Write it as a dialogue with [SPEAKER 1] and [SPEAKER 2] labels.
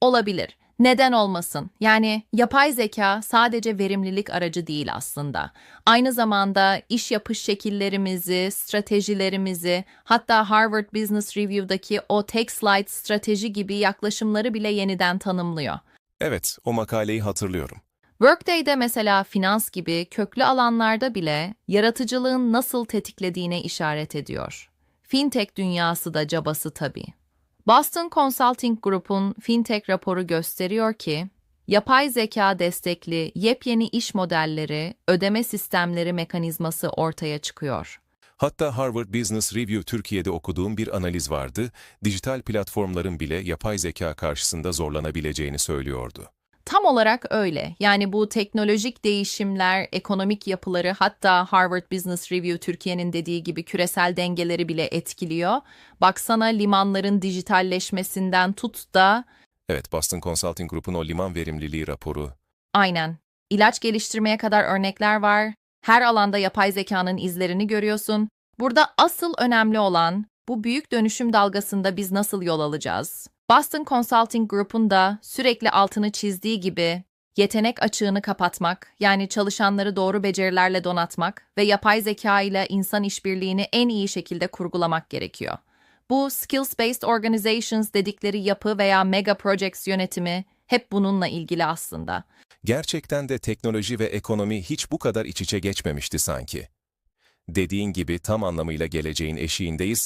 [SPEAKER 1] Olabilir. Neden olmasın? Yani yapay zeka sadece verimlilik aracı değil aslında. Aynı zamanda iş yapış şekillerimizi, stratejilerimizi, hatta Harvard Business Review'daki o tek slide strateji gibi yaklaşımları bile yeniden tanımlıyor.
[SPEAKER 2] Evet, o makaleyi hatırlıyorum.
[SPEAKER 1] Workday'de mesela finans gibi köklü alanlarda bile yaratıcılığın nasıl tetiklediğine işaret ediyor. Fintech dünyası da cabası tabii. Boston Consulting Group'un fintech raporu gösteriyor ki, yapay zeka destekli yepyeni iş modelleri, ödeme sistemleri mekanizması ortaya çıkıyor.
[SPEAKER 2] Hatta Harvard Business Review Türkiye'de okuduğum bir analiz vardı, dijital platformların bile yapay zeka karşısında zorlanabileceğini söylüyordu.
[SPEAKER 1] Tam olarak öyle. Yani bu teknolojik değişimler, ekonomik yapıları hatta Harvard Business Review Türkiye'nin dediği gibi küresel dengeleri bile etkiliyor. Baksana limanların dijitalleşmesinden tut da
[SPEAKER 2] Evet, Boston Consulting Group'un o liman verimliliği raporu.
[SPEAKER 1] aynen ilaç geliştirmeye kadar örnekler var. Her alanda yapay zekanın izlerini görüyorsun. Burada asıl önemli olan bu büyük dönüşüm dalgasında biz nasıl yol alacağız? Boston Consulting Group'un da sürekli altını çizdiği gibi yetenek açığını kapatmak, yani çalışanları doğru becerilerle donatmak ve yapay zeka ile insan işbirliğini en iyi şekilde kurgulamak gerekiyor. Bu skills-based organizations dedikleri yapı veya mega projects yönetimi hep bununla ilgili aslında.
[SPEAKER 2] Gerçekten de teknoloji ve ekonomi hiç bu kadar iç içe geçmemişti sanki. Dediğin gibi tam anlamıyla geleceğin eşiğindeyiz